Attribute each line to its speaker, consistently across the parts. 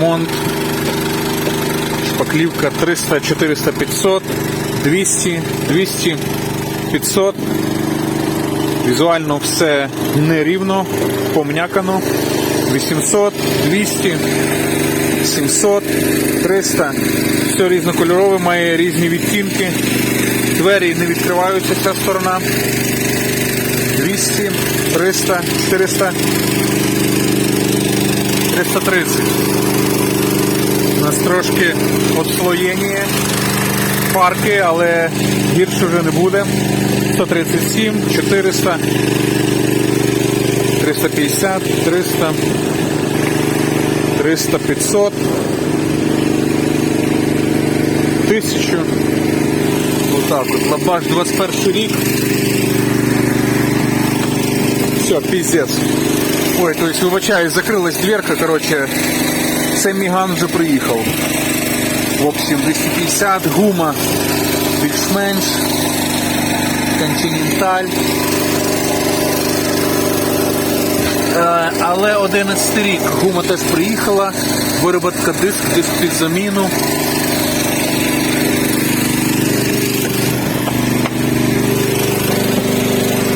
Speaker 1: ремонт. Шпаклівка 300, 400, 500, 200, 200, 500. Візуально все нерівно, помнякано. 800, 200, 700, 300. Все різнокольорове, має різні відтінки. Двері не відкриваються ця сторона. 200, 300, 400, 330. Нас трошки отслоєння парки, але гірше вже не буде. 137, 400, 350, 300, 300, 500, 1000. Отак от. Лабаш 21 рік. Все, пиздец. Ой, то есть, вибачаюсь, закрилась дверка, короче, цей Міган вже приїхав. В общем, 250, гума більш-менш, континенталь. Е, але 11 рік гума теж приїхала, вироботка диск, диск під заміну.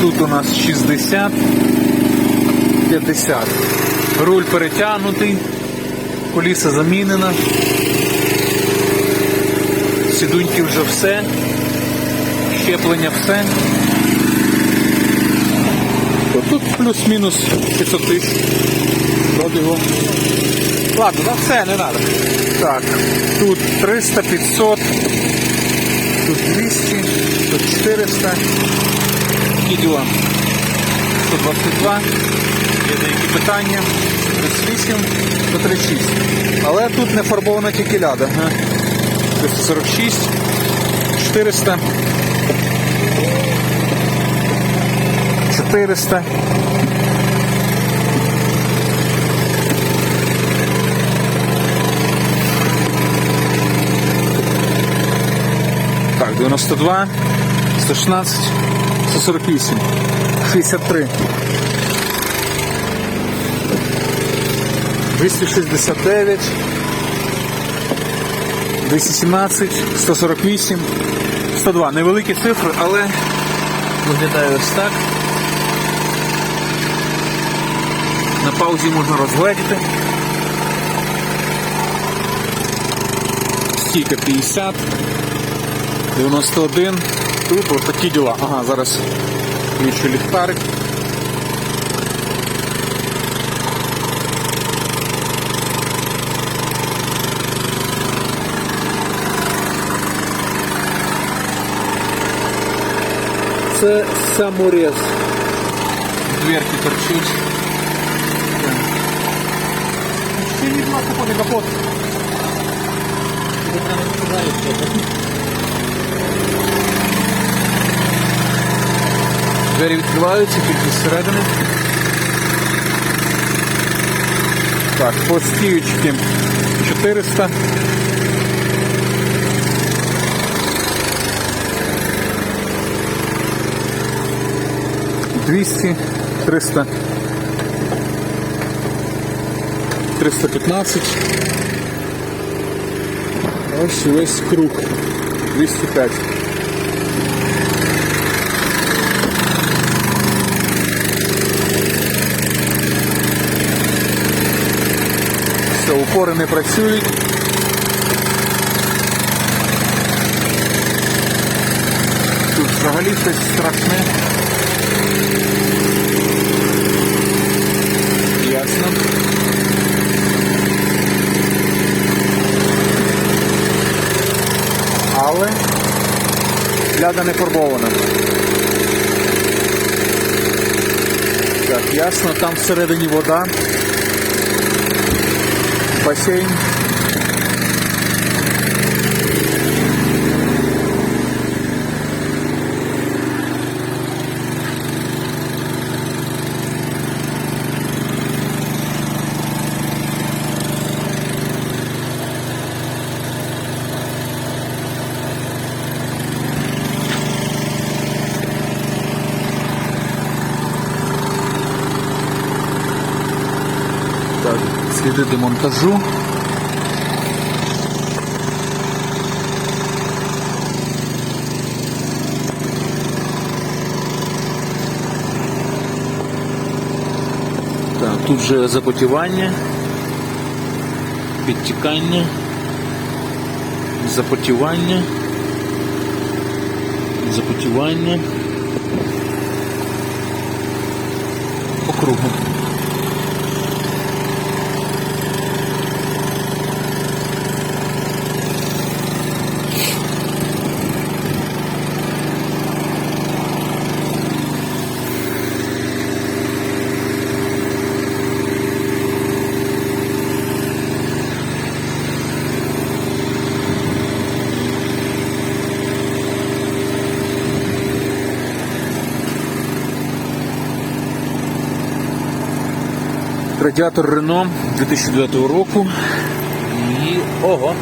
Speaker 1: Тут у нас 60, 50. Руль перетягнутий, коліса замінена. Сідуньки вже все. Щеплення все. То Тут плюс-мінус 500 тисяч. Пробігу. Ладно, да все, не треба. Так, тут 300, 500, тут 200, тут 400. Такі діла. 122. Є деякі питання. 38, 136. Але тут не фарбована тільки ляда. га. 346, 400. 400. Так, 92, 116, 148, 63. 269, 217, 148, 102. Невеликі цифри, але виглядає ось так. На паузі можна розгледіти. Стійка 50, 91. Тут ось такі діла. Ага, зараз включу ліхтарик. Це саморез. Дверки торчуть. Ще не була купони капот. Двері відкриваються тільки зсередини. Так, по стіючки 400. Двісті, триста, триста п'ятнадцять. Ось весь круг. 205. Все, упори не працюють. Тут взагалі щось страшне. Ясно. Але ляда не фарбована. Так, ясно, там всередині вода. Басейн. ходи демонтажу. Так, Тут же запотевание, підтікання, запотевание, запотевание, по кругу. Радіатор Рено 2009 року. І ого.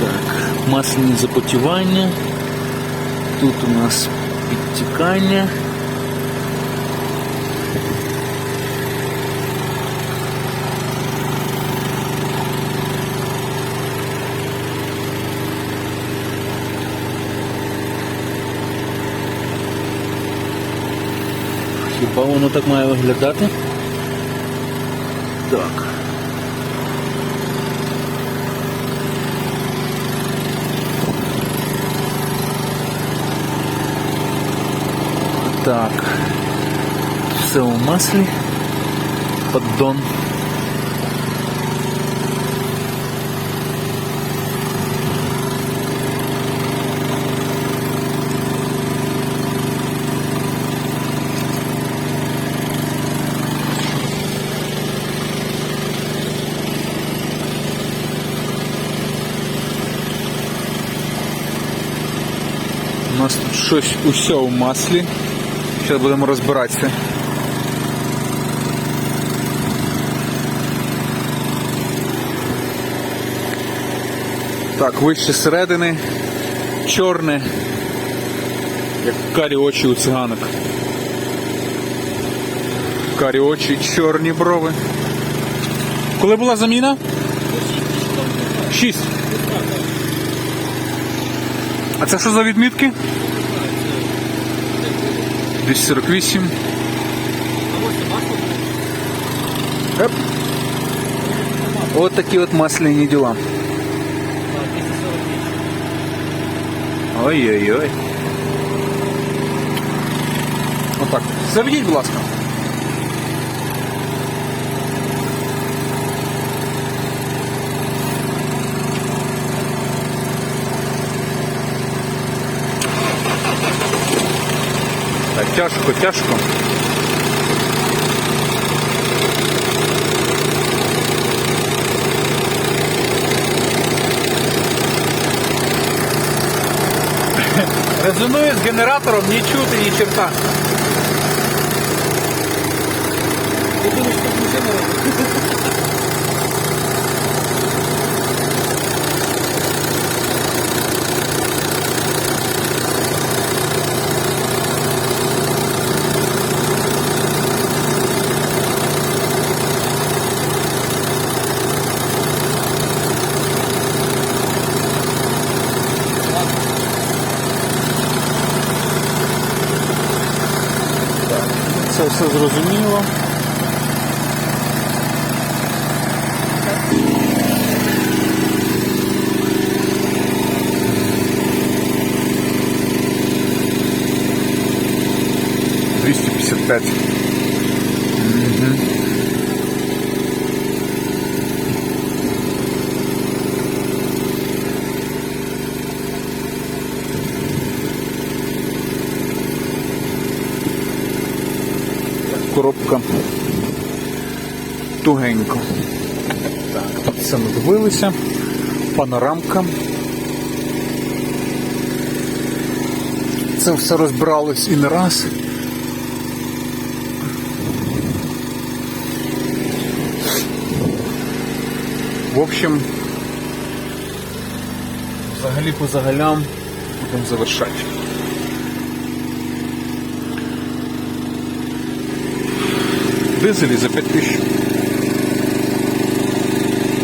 Speaker 1: Так, масляні запотівання. Тут у нас підтікання. Хіба воно так має виглядати? Так. Так. Все у маслі. Поддон. У нас тут щось усе у маслі. Зараз будемо розбиратися. Так, вище середини, чорне, як карі очі у циганок. Карі очі, чорні брови. Коли була заміна? Шість. А це що за відмітки? 248. Оп. Вот такие вот масляные дела. Ой-ой-ой. Вот так. Заведіть, будь тяжко, тяжко. Резонує з генератором, не чути ні черта. Це все зрозуміло. Двісті п'ятдесят п'ять. Коробка тугенько. Так, тут все надивилися. Панорамка. Це все розбиралось і не раз. В общем, взагалі по загалям будемо завершати. Дизелі за 5 тисяч.